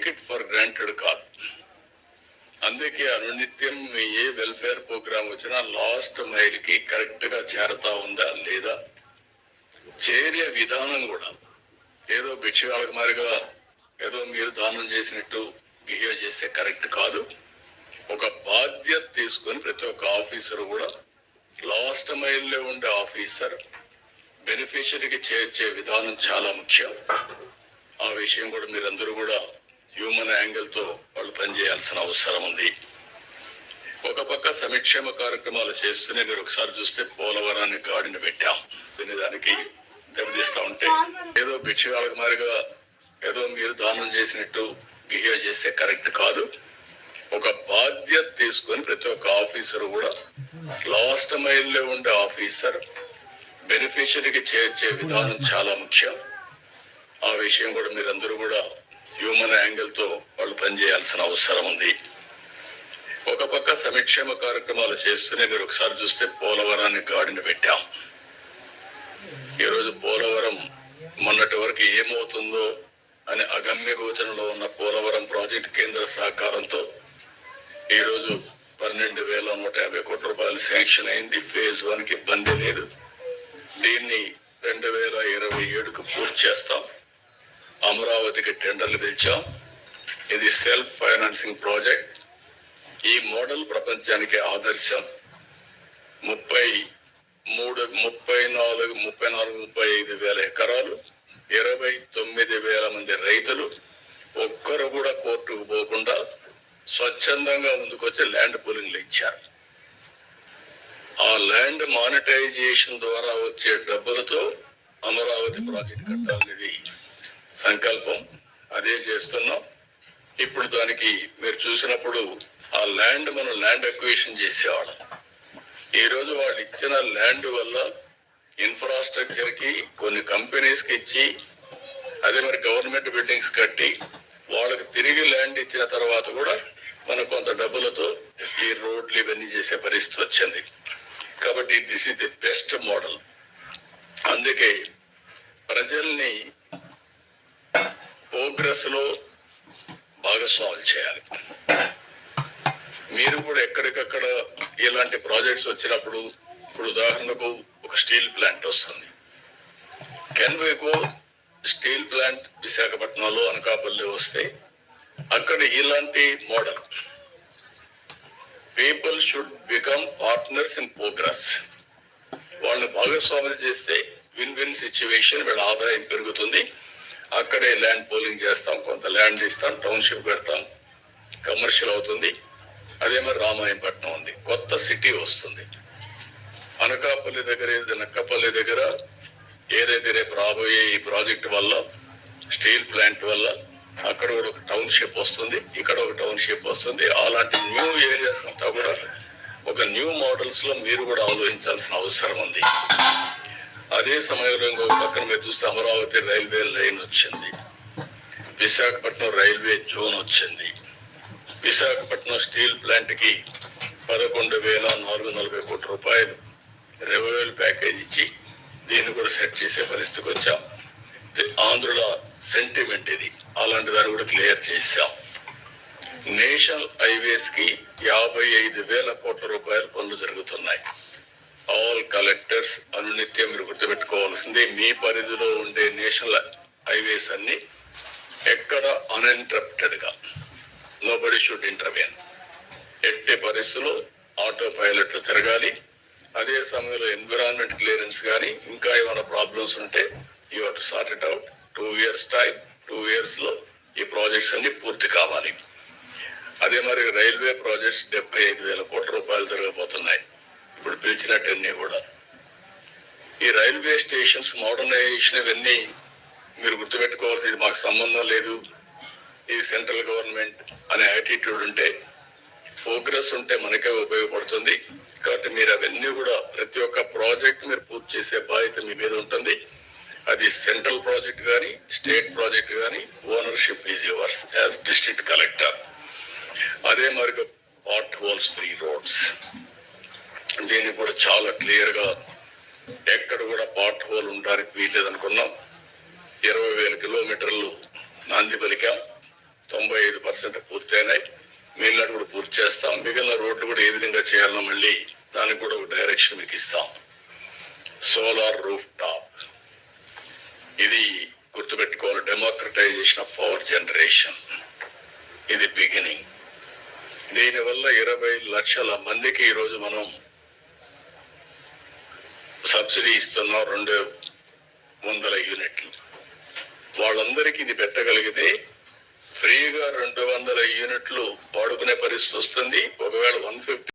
Take it for granted కాదు అందుకే అనునిత్యం మీ ఏ వెల్ఫేర్ ప్రోగ్రామ్ వచ్చినా లాస్ట్ మైల్కి కరెక్ట్గా చేరతా ఉందా లేదా? చేరే విధానం కూడా. ఏదో భిక్షగాళ్ళకి మారిగా ఏదో మీరు దానం చేసినట్టు బిహేవ్ చేస్తే కరెక్ట్ కాదు. ఒక బాధ్యత తీసుకొని ప్రతి ఒక్క ఆఫీసర్ కూడా లాస్ట్ మైల్లో ఉండే ఆఫీసర్ బెనిఫిషరీకి చేర్చే విధానం చాలా ముఖ్యం. ఆ విషయం కూడా మీరందరూ కూడా హ్యూమన్ యాంగిల్తో వాళ్ళు పనిచేయాల్సిన అవసరం ఉంది. ఒక పక్క సంక్షేమ కార్యక్రమాలు చేస్తూనే మీరు ఒకసారి చూస్తే పోలవరాన్ని గాడిన పెట్టాం. దీని దానికి దెబ్బతీస్తా ఉంటే ఏదో భిక్షగాళ్ళకి మారిగా ఏదో మీరు దానం చేసినట్టు బిహేవ్ చేస్తే కరెక్ట్ కాదు. ఒక బాధ్యత తీసుకొని ప్రతి ఒక్క ఆఫీసర్ కూడా లాస్ట్ మైల్లో ఉండే ఆఫీసర్ బెనిఫిషరీకి చేర్చే విధానం చాలా ముఖ్యం. ఆ విషయం కూడా మీరందరూ కూడా హ్యూమన్ యాంగిల్తో వాళ్ళు పనిచేయాల్సిన అవసరం ఉంది. ఒక పక్క సంక్షేమ కార్యక్రమాలు చేస్తూనే మీరు ఒకసారి చూస్తే పోలవరాన్ని గాడిన పెట్టాం. ఈరోజు పోలవరం మొన్నటి వరకు ఏమవుతుందో అని అగమ్య గోచరంలో ఉన్న పోలవరం ప్రాజెక్ట్ కేంద్ర సహకారంతో ఈరోజు పన్నెండు వేల నూట యాభై కోట్ల రూపాయలు శాంక్షన్ అయింది. ఫేజ్ వన్కి ఇబ్బంది లేదు. దీన్ని రెండు వేల ఇరవై ఏడుకు పూర్తి చేస్తాం. అమరావతికి టెండర్లు పిలిచాం. ఇది సెల్ఫ్ ఫైనాన్సింగ్ ప్రాజెక్ట్. ఈ మోడల్ ప్రపంచానికి ఆదర్శం. ముప్పై మూడు ముప్పై నాలుగు ముప్పై నాలుగు ముప్పై ఐదు వేల ఎకరాలు ఇరవై తొమ్మిది వేల మంది రైతులు ఒక్కరు కూడా కోర్టుకు పోకుండా స్వచ్ఛందంగా ముందుకొచ్చి ల్యాండ్ పూలింగ్లు ఇచ్చారు. ఆ ల్యాండ్ మానిటైజేషన్ ద్వారా వచ్చే డబ్బులతో అమరావతి ప్రాజెక్ట్ కట్టాలనేది సంకల్పం. అదే చేస్తున్నాం. ఇప్పుడు దానికి మీరు చూసినప్పుడు ఆ ల్యాండ్ మనం ల్యాండ్ అక్విజిషన్ చేసేవాళ్ళం. ఈ రోజు వాళ్ళు ఇచ్చిన ల్యాండ్ వల్ల ఇన్ఫ్రాస్ట్రక్చర్కి కొన్ని కంపెనీస్కి ఇచ్చి అదే మరి గవర్నమెంట్ బిల్డింగ్స్ కట్టి వాళ్ళకి తిరిగి ల్యాండ్ ఇచ్చిన తర్వాత కూడా మనం కొంత డబ్బులతో ఈ రోడ్లు ఇవన్నీ చేసే పరిస్థితి వచ్చింది. కాబట్టి this is the best model. అందుకే ప్రజల్ని ప్రోగ్రెస్లో భాగస్వాములు చేయాలి. మీరు కూడా ఎక్కడికక్కడ ఇలాంటి ప్రాజెక్ట్స్ వచ్చినప్పుడు ఇప్పుడు ఉదాహరణకు ఒక స్టీల్ ప్లాంట్ వస్తుంది. కెన్ స్టీల్ ప్లాంట్ విశాఖపట్నంలో అనకాపల్లి వస్తే అక్కడ ఇలాంటి model. People should become partners in progress వాళ్ళని భాగస్వాములు చేస్తే విన్ విన్ సిచ్యువేషన్ వీళ్ళ ఆదాయం పెరుగుతుంది. అక్కడే ల్యాండ్ పోలింగ్ చేస్తాం కొంత ల్యాండ్ ఇస్తాం టౌన్షిప్ పెడతాం కమర్షియల్ అవుతుంది. అదే మరి రామాయంపట్నం ఉంది. కొత్త సిటీ వస్తుంది. అనకాపల్లి దగ్గర ఏదైతే నక్కపల్లి దగ్గర ఏదైతే రేపు రాబోయే ఈ ప్రాజెక్ట్ వల్ల స్టీల్ ప్లాంట్ వల్ల అక్కడ కూడా ఒక టౌన్షిప్ వస్తుంది ఇక్కడ ఒక టౌన్షిప్ వస్తుంది. అలాంటి న్యూ ఏరియాస్ అంతా కూడా ఒక న్యూ మోడల్స్లో మీరు కూడా ఆలోచించాల్సిన అవసరం ఉంది. అదే సమయంలో ఇంకొక పక్కన మీరు చూస్తే అమరావతి రైల్వే లైన్ వచ్చింది. విశాఖపట్నం రైల్వే జోన్ వచ్చింది. విశాఖపట్నం స్టీల్ ప్లాంట్కి పదకొండు వేల నాలుగు నలభై కోట్ల రూపాయలు రెవెన్యూ ప్యాకేజ్ ఇచ్చి దీన్ని కూడా సెట్ చేసే పరిస్థితికి వచ్చాం. ఆంధ్రుల సెంటిమెంట్ ఇది. అలాంటి దాన్ని కూడా క్లియర్ చేశాం. నేషనల్ హైవేస్కి యాభై ఐదు వేల కోట్ల రూపాయలు అనునిత్యం మీరు గుర్తుపెట్టుకోవాల్సింది మీ పరిధిలో ఉండే నేషనల్ హైవేస్ అన్ని ఎక్కడ అన్ఇంటరప్టెడ్గా నో బడి షుడ్ ఇంటర్వ్యూన్ ఎట్టి పరిస్థితుల్లో ఆటో పైలట్లు తిరగాలి. అదే సమయంలో ఎన్విరాన్మెంట్ క్లియరెన్స్ కానీ ఇంకా ఏమైనా ప్రాబ్లమ్స్ ఉంటే you to sort it out two years time two ఇయర్స్లో ఈ ప్రాజెక్ట్స్ అన్ని పూర్తి కావాలి. అదే మరి రైల్వే ప్రాజెక్ట్స్ డెబ్బై ఐదు వేల కోట్ల రూపాయలు జరగబోతున్నాయి ఇప్పుడు పిలిచినట్టన్నీ కూడా. ఈ రైల్వే స్టేషన్స్ మోడర్నైజేషన్ ఇవన్నీ మీరు గుర్తుపెట్టుకోవాల్సి ఇది మాకు సంబంధం లేదు. ఇది సెంట్రల్ గవర్నమెంట్ అనే యాటిట్యూడ్ ఉంటే ప్రోగ్రెస్ ఉంటే మనకే ఉపయోగపడుతుంది. కాబట్టి మీరు అవన్నీ కూడా ప్రతి ఒక్క ప్రాజెక్ట్ మీరు పూర్తి చేసే బాధ్యత మీ మీద ఉంటుంది. అది సెంట్రల్ ప్రాజెక్ట్ కానీ స్టేట్ ప్రాజెక్ట్ కానీ ownership is yours as district collector. అదే మరి పార్ట్ హోల్స్ ఫ్రీ రోడ్స్. దీన్ని కూడా చాలా క్లియర్గా ఎక్కడ కూడా పార్ట్ హోల్ ఉండడానికి వీల్లేదనుకున్నాం ఇరవై వేల కిలోమీటర్లు నాంది పలికాం. తొంభై పర్సెంట్ పూర్తయినాయి. మిగిలిన కూడా పూర్తి చేస్తాం. మిగిలిన రోడ్లు కూడా ఏ విధంగా చేయాలో మళ్ళీ దానికి కూడా ఒక డైరెక్షన్ మీకు ఇస్తాం. సోలార్ రూఫ్ టాప్ ఇది గుర్తుపెట్టుకోవాలి డెమోక్రటైజేషన్ ఆఫ్ పవర్ జనరేషన్ ఇది బిగినింగ్ దీనివల్ల ఇరవై లక్షల మందికి ఈరోజు మనం సబ్సిడీ ఇస్తున్నాం రెండు వందల యూనిట్లు. వాళ్ళందరికీ ఇది పెట్టగలిగితే ఫ్రీగా రెండు వందల యూనిట్లు వాడుకునే పరిస్థితి వస్తుంది. ఒకవేళ వన్ ఫిఫ్టీ